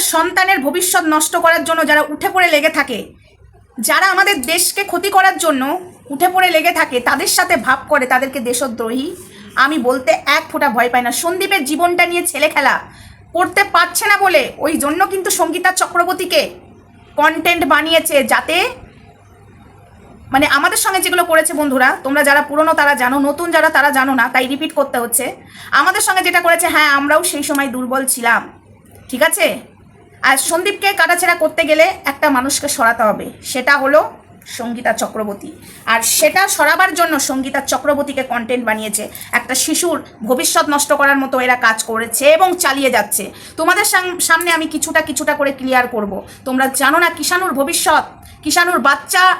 আমাদের সন্তানের ভবিষ্যৎ নষ্ট করার জন্য যারা উঠে পড়ে লেগে থাকে, যারা আমাদের দেশকে ক্ষতি করার জন্য উঠে পড়ে লেগে থাকে, তাদের সাথে ভাব করে, তাদেরকে দেশদ্রোহী। আমি বলতে এক ফোঁটা ভয় পাই না। সন্দীপের জীবনটা নিয়ে ছেলে খেলা করতে পারছে না বলে ওই জন্য কিন্তু সঙ্গীতা চক্রবর্তীকে কন্টেন্ট বানিয়েছে যাতে মানে আমাদের সঙ্গে যেগুলো করেছে বন্ধুরা, তোমরা যারা পুরনো তারা জানো, নতুন যারা তারা জানো না, তাই রিপিট করতে হচ্ছে। আমাদের সঙ্গে যেটা করেছে হ্যাঁ আমরাও সেই সময় দুর্বল ছিলাম। ঠিক আছে? আর সন্দীপকে কাটাছেড়া করতে গেলে একটা মানুষকে সরাতে হবে। সেটা হলো সঙ্গীতা চক্রবর্তী। আর সেটা সরাবার জন্য সঙ্গীতা চক্রবর্তীকে কন্টেন্ট বানিয়েছে। একটা শিশুর ভবিষ্যৎ নষ্ট করার মতো এরা কাজ করেছে এবং চালিয়ে যাচ্ছে। তোমাদের সাম- সামনে আমি কিছুটা কিছুটা করে ক্লিয়ার করব। তোমরা জানো না কিষাণুর ভবিষ্যৎ? কিষাণুর বাচ্চা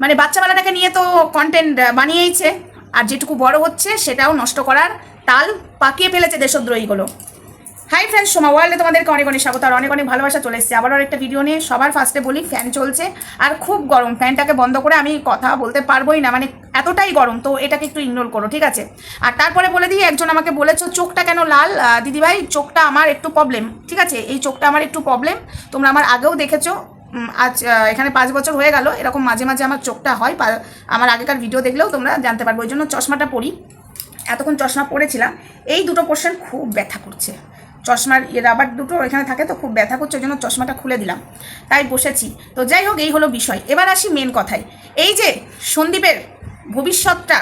মানে বাচ্চাবেলাটাকে নিয়ে তো কন্টেন্ট বানিয়েইছে। আর যেটুকু বড় হচ্ছে সেটাও নষ্ট করার তাল পাকিয়ে ফেলেছে দেশদ্রোহীগুলো। হাই ফ্রেন্ডস সোমা ওয়ার্ল্ডে তোমাদেরকে অনেক অনেক স্বাগত আর অনেক অনেক ভালোবাসা চলে এসেছে। আবারও একটা ভিডিও নিয়ে সবার ফার্স্টে বলি ফ্যান চলছে আর খুব গরম। ফ্যানটাকে বন্ধ করে আমি কথা বলতে পারবোই না মানে এতটাই গরম। তো এটাকে একটু ইগনোর করো, ঠিক আছে? আর তারপরে বলে দিই, একজন আমাকে বলেছ, চোখটা কেন লাল? দিদিভাই, চোখটা আমার একটু প্রবলেম ঠিক আছে? এই চোখটা আমার একটু প্রবলেম তোমরা আমার আগেও দেখেছ আজ এখানে পাঁচ বছর হয়ে গেল। এরকম মাঝে মাঝে আমার চোখটা হয় আমার আগেকার ভিডিও দেখলেও তোমরা জানতে পারবে। ওই জন্য চশমাটা পরি। এতক্ষণ চশমা পরেছিলাম। এই দুটো পোর্শন খুব ব্যথা করছে। চশমার ইয়ে রাবার দুটো ওইখানে থাকে তো, খুব ব্যথা করছে ওই জন্য চশমাটা খুলে দিলাম। তাই বসেছি। তো যাই হোক, এই হলো বিষয়। এবার আসি মেন কথায়। এই যে সন্দীপের ভবিষ্যৎটা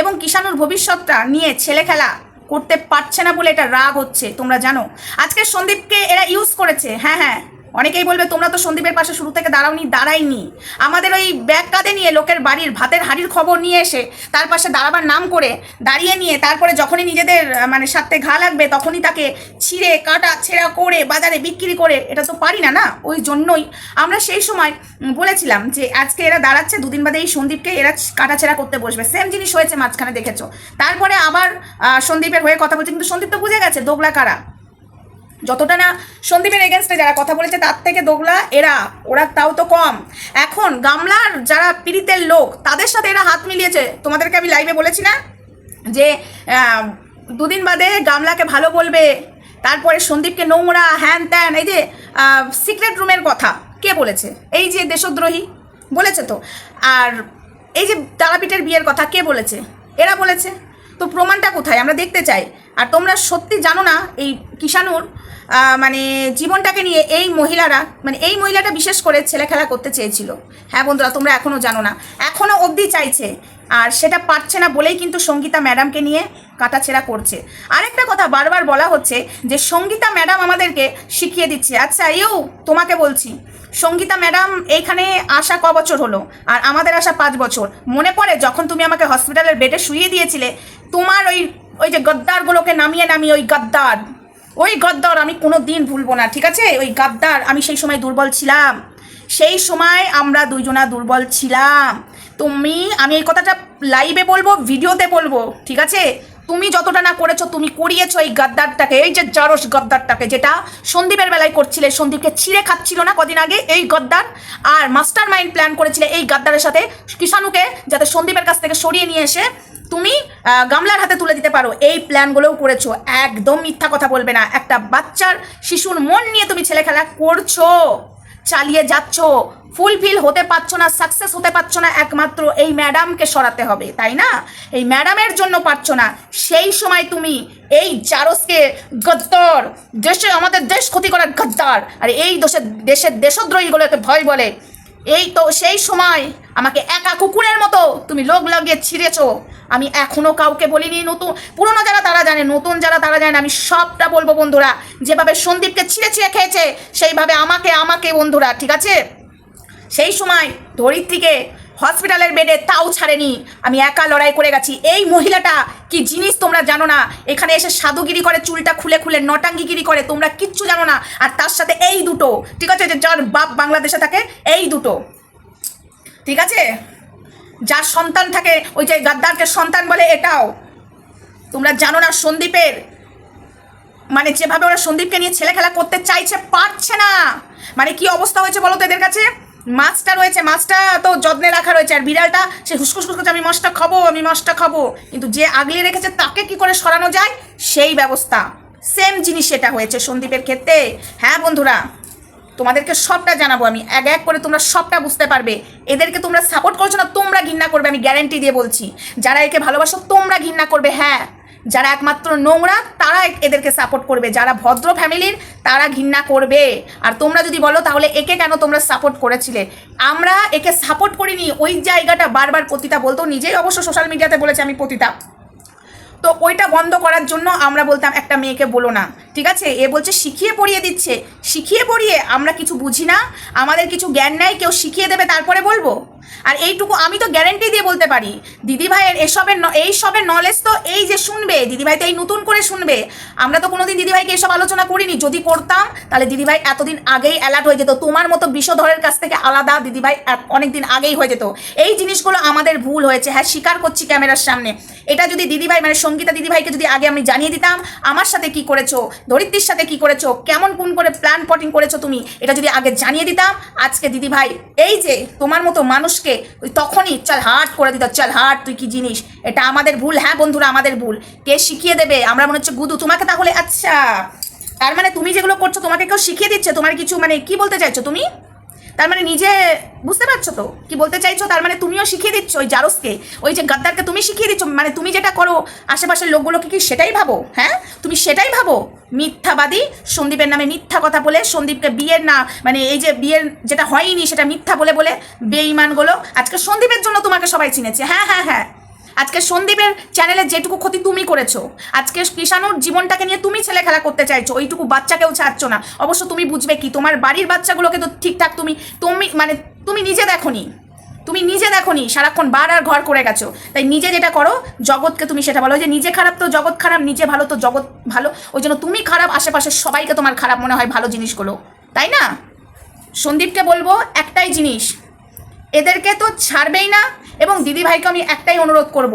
এবং কিষাণুর ভবিষ্যৎটা নিয়ে ছেলে খেলা করতে পারছে না বলে এটা রাগ হচ্ছে, তোমরা জানো। আজকে সন্দীপকে এরা ইউজ করেছে হ্যাঁ হ্যাঁ। অনেকেই বলবে, তোমরা তো সন্দীপের পাশে শুরু থেকে দাঁড়াওনি, দাঁড়াইনি। আমাদের ওই ব্যাগ কাঁধে নিয়ে লোকের বাড়ির ভাতের হাড়ির খবর নিয়ে এসে তার পাশে দাঁড়াবার নাম করে দাঁড়িয়ে নিয়ে তারপরে যখনই নিজেদের মানে সাথে ঘা লাগবে তখনই তাকে ছিঁড়ে, কাটা, ছেঁড়া করে বাজারে বিক্রি করে, এটা তো পারি না না? ওই জন্যই আমরা সেই সময় বলেছিলাম যে আজকে এরা দাঁড়াচ্ছে, দুদিন বাদে এই সন্দীপকে এরা কাটাছেড়া করতে বসবে। সেম জিনিস হয়েছে মাঝখানে, দেখেছ? তারপরে আবার সন্দীপের হয়ে কথা বলছে, কিন্তু সন্দীপ তো বুঝে গেছে, দোগলা কারা? যতটা না সন্দীপের এগেনস্টে যারা কথা বলেছে, তার থেকে দোগলা এরা, ওরা তাও তো কম। এখন গামলার যারা পীড়িতের লোক, তাদের সাথে এরা হাত মিলিয়েছে। তোমাদেরকে আমি লাইভে বলেছি না যে দুদিন বাদে গামলাকে ভালো বলবে, তারপরে সন্দীপকে নোংরা, হ্যান ত্যান, এই যে সিক্রেট রুমের কথা কে বলেছে? এই যে দেশদ্রোহী, বলেছে তো। আর এই যে তারাপীঠের বিয়ের কথা কে বলেছে? এরা বলেছে। তো প্রমাণটা কোথায়? আমরা দেখতে চাই। আর তোমরা সত্যি জানো না এই কিষাণুর মানে জীবনটাকে নিয়ে এই মহিলারা মানে এই মহিলাটা বিশেষ করে ছেলে খেলা করতে চেয়েছিল। হ্যাঁ বন্ধুরা, তোমরা এখনও জানো না। এখনও অবধি চাইছে। আর সেটা পারছে না বলেই কিন্তু সঙ্গীতা ম্যাডামকে নিয়ে কাটাছেড়া করছে। আরেকটা কথা বারবার বলা হচ্ছে যে সঙ্গীতা ম্যাডাম আমাদেরকে শিখিয়ে দিচ্ছে। আচ্ছা ইউ, তোমাকে বলছি, সঙ্গীতা ম্যাডাম এইখানে আসা ক বছর হলো? আর আমাদের আসা পাঁচ বছর। মনে পড়ে যখন তুমি আমাকে হসপিটালের বেডে শুইয়ে দিয়েছিলে তোমার ওই ওই যে গদ্দারগুলোকে নামিয়ে নামিয়ে ওই গদ্দার। ওই গদ্দার আমি কোনো দিন ভুলবো না, ঠিক আছে? ওই গদ্দার, আমি সেই সময় দুর্বল ছিলাম। সেই সময় আমরা দুইজনা দুর্বল ছিলাম। তুমি, আমি এই কথাটা লাইভে বলব ভিডিওতে বলব, ঠিক আছে? তুমি যতটা না করেছ, তুমি করিয়েছো এই গাদ্দারটাকে, এই যে জারস গদ্দারটাকে, যেটা সন্দীপের বেলায় করছিলে। সন্দীপকে ছিঁড়ে খাচ্ছিল না কদিন আগে এই গদ্দার, আর মাস্টার মাইন্ড প্ল্যান করেছিলে এই গাদ্দারের সাথে কিষাণুকে, যাতে সন্দীপের কাছ থেকে সরিয়ে নিয়ে এসে তুমি গামলার হাতে তুলে দিতে পারো। এই প্ল্যানগুলোও করেছ। একদম মিথ্যা কথা বলবে না। একটা বাচ্চার শিশুর মন নিয়ে তুমি ছেলে খেলা করছ, চালিয়ে যাচ্ছ ফুলফিল হতে পারছ না সাকসেস হতে পারছ না, একমাত্র এই ম্যাডামকে সরাতে হবে, তাই না? এই ম্যাডামের জন্য পারছ না। সেই সময় তুমি এই জারসকে গদ্দর, দেশে, আমাদের দেশ ক্ষতি করার গদ্দার, আর এই দেশের দেশের দেশদ্রোহীগুলোকে ভয় বলে এই তো সেই সময় আমাকে একা কুকুরের মতো তুমি লোক লাগিয়ে ছিঁড়েছ। আমি এখনও কাউকে বলিনি নতুন, পুরনো যারা তারা জানে, নতুন যারা তারা জানে, আমি সবটা বলব বন্ধুরা। যেভাবে সন্দীপকে ছিঁড়ে ছিঁড়ে খেয়েছে, সেইভাবে আমাকে আমাকে বন্ধুরা, ঠিক আছে? সেই সময় ধরিত্রীকে হসপিটালের বেডে তাও ছাড়েনি। আমি একা লড়াই করে গেছি। এই মহিলাটা কি জিনিস তোমরা জানো না? এখানে এসে সাধুগিরি করে, চুলটা খুলে খুলে, নটাঙ্গিগিরি করে, তোমরা কিচ্ছু জানো না। আর তার সাথে এই দুটো, ঠিক আছে? যে যার বাপ বাংলাদেশে থাকে, এই দুটো। ঠিক আছে? যার সন্তান থাকে, ওই যে গাদ্দারকে সন্তান বলে, এটাও। তোমরা জানো না সন্দীপের? মানে যেভাবে ওরা সন্দীপকে নিয়ে ছেলে খেলা করতে চাইছে, পারছে না। মানে কি অবস্থা হয়েছে বলো তো এদের কাছে? মাছটা রয়েছে, মাছটা তো যত্নে রাখা রয়েছে। আর বিড়ালটা, সে হুসকুস করছে আমি মাছটা খাব, আমি মাছটা খাব। কিন্তু যে আগলে রেখেছে, তাকে কি করে সরানো যায়? সেই ব্যবস্থা। সেম জিনিস সেটা হয়েছে সন্দীপের ক্ষেত্রে। হ্যাঁ বন্ধুরা, তোমাদেরকে সবটা জানাব আমি। এক এক করে তোমরা সবটা বুঝতে পারবে। এদেরকে তোমরা সাপোর্ট করছ না, তোমরা ঘৃণা করবে, আমি গ্যারেন্টি দিয়ে বলছি। যারা একে ভালোবাসো, তোমরা ঘৃণা করবে হ্যাঁ। যারা একমাত্র নোংরা, তারা এদেরকে সাপোর্ট করবে। যারা ভদ্র ফ্যামিলির তারা ঘৃণা করবে। আর তোমরা যদি বলো, তাহলে একে কেন তোমরা সাপোর্ট করেছিলে? আমরা একে সাপোর্ট করিনি। ওই জায়গাটা বারবার পতিতা বলতো। নিজেই অবশ্য সোশ্যাল মিডিয়াতে বলেছে আমি পতিতা। তো ওইটা বন্ধ করার জন্য আমরা বলতাম, একটা মেয়েকে বলো না। ঠিক আছে? এ বলছে, শিখিয়ে পড়িয়ে দিচ্ছে। শিখিয়ে পড়িয়ে আমরা কিছু বুঝি না। আমাদের কিছু জ্ঞান নাই, কেউ শিখিয়ে দেবে, তারপরে বলব? আর এইটুকু আমি তো গ্যারেন্টি দিয়ে বলতে পারি। দিদিভাইয়ের এসবের এই সবের নলেজ তো এই যে শুনবে, দিদিভাই তো এই নতুন করে শুনবে। আমরা তো কোনোদিন দিদিভাইকে এসব আলোচনা করিনি, যদি করতাম, তাহলে দিদিভাই এতদিন আগেই অ্যালার্ট হয়ে যেত। তোমার মতো বিষধরের কাছ থেকে আলাদা দিদিভাই অনেক দিন আগেই হয়ে যেত। এই জিনিসগুলো আমাদের ভুল হয়েছে। হ্যাঁ স্বীকার করছি ক্যামেরার সামনে। এটা যদি দিদিভাই মানে সঙ্গীতা দিদিভাইকে যদি আগে আমি জানিয়ে দিতাম, আমার সাথে কি করেছ ধরিত্রীর সাথে কি করেছ, কেমন কোন করে প্ল্যান পটিং করেছ তুমি, এটা যদি আগে জানিয়ে দিতাম, আজকে দিদিভাই, এই যে তোমার মতো মানুষকে, ওই তখনই চল হাট করে দিত, চল হাট, তুই কি জিনিস? এটা আমাদের ভুল হ্যাঁ বন্ধুরা, আমাদের ভুল। কে শিখিয়ে দেবে? আমরা মনে হচ্ছে গুদু, তোমাকে তাহলে আচ্ছা। তার মানে তুমি যেগুলো করছ, তোমাকে কেউ শিখিয়ে দিচ্ছে? তোমার কিছু মানে কি বলতে চাইছো তুমি? তার মানে নিজে বুঝতে পারছ তো? কি বলতে চাইছো? তার মানে তুমিও শিখিয়ে দিচ্ছ ওই জারসকে? ওই যে গাদ্দারকে তুমি শিখিয়ে দিচ্ছ? মানে তুমি যেটা করো, আশেপাশের লোকগুলোকে কি সেটাই ভাবো? হ্যাঁ? তুমি সেটাই ভাবো? মিথ্যাবাদী, সন্দীপের নামে মিথ্যা কথা বলে সন্দীপকে বিয়ের না মানে এই যে বিয়ের যেটা হয়নি সেটা মিথ্যা বলে বলে বেঈমানগুলো আজকে সন্দীপের জন্য তোমাকে সবাই চিনেছে। হ্যাঁ হ্যাঁ হ্যাঁ। আজকে সন্দীপের চ্যানেলে যেটুকু ক্ষতি তুমি করেছ, আজকে কৃষাণুর জীবনটাকে নিয়ে তুমি ছেলে খেলা করতে চাইছো, ওইটুকু বাচ্চাকেও ছাড়ছো না। অবশ্য তুমি বুঝবে কি, তোমার বাড়ির বাচ্চাগুলোকে তো ঠিকঠাক তুমি তুমি মানে তুমি নিজে দেখোনি, তুমি নিজে দেখো নি সারাক্ষণ বার আর ঘর করে গেছো। তাই নিজে যেটা করো, জগৎকে তুমি সেটা বলো। যে নিজে খারাপ তো জগৎ খারাপ, নিজে ভালো তো জগৎ ভালো। ওই জন্য তুমি খারাপ, আশেপাশের সবাইকে তোমার খারাপ মনে হয় ভালো জিনিসগুলো। তাই না? সন্দীপকে বলব একটাই জিনিস, এদেরকে তো ছাড়বেই না এবং দিদিভাইকে আমি একটাই অনুরোধ করব।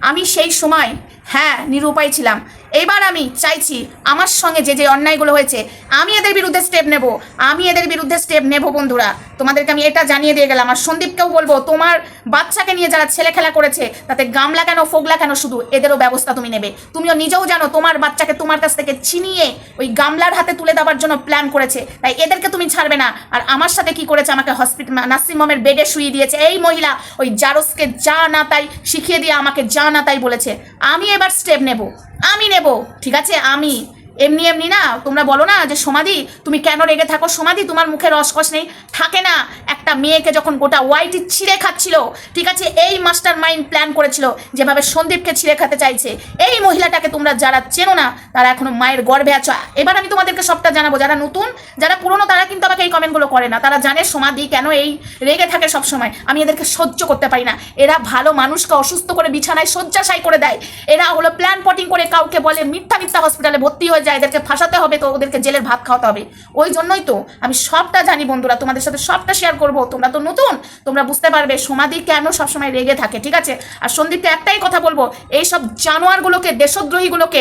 আমি সেই সময় হ্যাঁ নিরুপায় ছিলাম এবার আমি চাইছি আমার সঙ্গে যে যে অন্যায়গুলো হয়েছে, আমি এদের বিরুদ্ধে স্টেপ নেব। আমি এদের বিরুদ্ধে স্টেপ নেব বন্ধুরা। তোমাদেরকে আমি এটা জানিয়ে দিয়ে গেলাম। আর সন্দীপকেও বলব, তোমার বাচ্চাকে নিয়ে যারা ছেলে খেলা করেছে, তাতে গামলা কেন, ফোগলা কেন শুধু? এদেরও ব্যবস্থা তুমি নেবে। তুমিও নিজেও জানো, তোমার বাচ্চাকে তোমার কাছ থেকে ছিনিয়ে ওই গামলার হাতে তুলে দেওয়ার জন্য প্ল্যান করেছে। তাই এদেরকে তুমি ছাড়বে না। আর আমার সাথে কি করেছে, আমাকে হসপিটাল নার্সিং হোমের বেডে শুয়ে দিয়েছে। এই মহিলা ওই জারসকে যা না তাই শিখিয়ে দিয়ে আমাকে যা না তাই বলেছে। আমি এবার স্টেপ নেব। আমি নেব, ঠিক আছে? আমি। এমনি এমনি না, তোমরা বলো না যে সমাধি, তুমি কেন রেগে থাকো? সমাধি তোমার মুখে রসকস নেই। থাকে না একটা মেয়েকে যখন গোটা ওয়াইটি ছিঁড়ে খাচ্ছিল, ঠিক আছে, এই মাস্টার মাইন্ড প্ল্যান করেছিল যেভাবে সন্দীপকে ছিঁড়ে খাতে চাইছে, এই মহিলাটাকে তোমরা যারা চেনো না, তারা এখনও মায়ের গর্ভে আছো। এবার আমি তোমাদেরকে সবটা জানাব, যারা নতুন, যারা পুরনো, তারা কিন্তু আমাকে এই কমেন্টগুলো করে না। তারা জানে সমাধি কেন এই রেগে থাকে সব সময় আমি এদেরকে সহ্য করতে পারি না। এরা ভালো মানুষকে অসুস্থ করে বিছানায় শয্যাশায়ী করে দেয়। এরা হলো প্ল্যান পটিং করে কাউকে বলে মিথ্যা মিথ্যা হসপিটালে ভর্তি হয়ে যায়, এদেরকে ফাঁসাতে হবে তো ওদেরকে জেলের ভাত খাওয়াতে হবে। ওই জন্যই তো আমি সবটা জানি বন্ধুরা, তোমাদের সাথে সবটা শেয়ার করব? তোমরা তো নতুন। তোমরা বুঝতে পারবে, সমাধি কেন সবসময় রেগে থাকে, ঠিক আছে? আর সন্দীপকে একটাই কথা বলব এই সব জানোয়ারগুলোকে, দেশদ্রোহীগুলোকে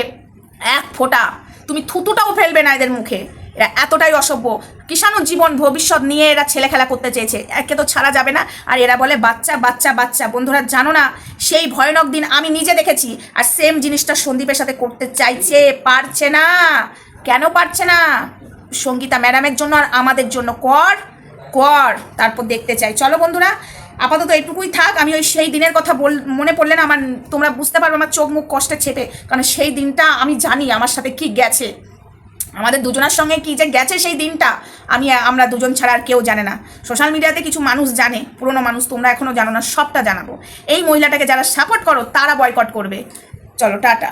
এক ফোঁটা, তুমি থুতুটাও ফেলবে না এদের মুখে। এরা এতটাই অসভ্য। কিষাণুর জীবন ভবিষ্যৎ নিয়ে এরা ছেলে খেলা করতে চেয়েছে। একে তো ছাড়া যাবে না। আর এরা বলে, বাচ্চা বাচ্চা বাচ্চা। বন্ধুরা, জানো না, সেই ভয়ানক দিন আমি নিজে দেখেছি। আর সেম জিনিসটা সন্দীপের সাথে করতে চাইছে, পারছে না। কেন পারছে না? সঙ্গীতা ম্যাডামের জন্য আর আমাদের জন্য কর। কর, তারপর দেখতে চাই। চলো বন্ধুরা, আপাতত এটুকুই থাক। আমি ওই সেই দিনের কথা বল, মনে পড়লে না আমার, তোমরা বুঝতে পারবে আমার চোখ মুখ কষ্টে ছেপে। কারণ সেই দিনটা আমি জানি আমার সাথে কি গেছে। আমাদের দুজনের সঙ্গে কি যে গেছে সেই দিনটা, আমি, আমরা দুজন ছাড়া আর কেউ জানে না। সোশ্যাল মিডিয়াতে কিছু মানুষ জানে, পুরনো মানুষ তোমরা এখনও জানো না, সবটা জানাব। এই মহিলাটাকে যারা সাপোর্ট করো, তারা বয়কট করবে। চলো, টাটা।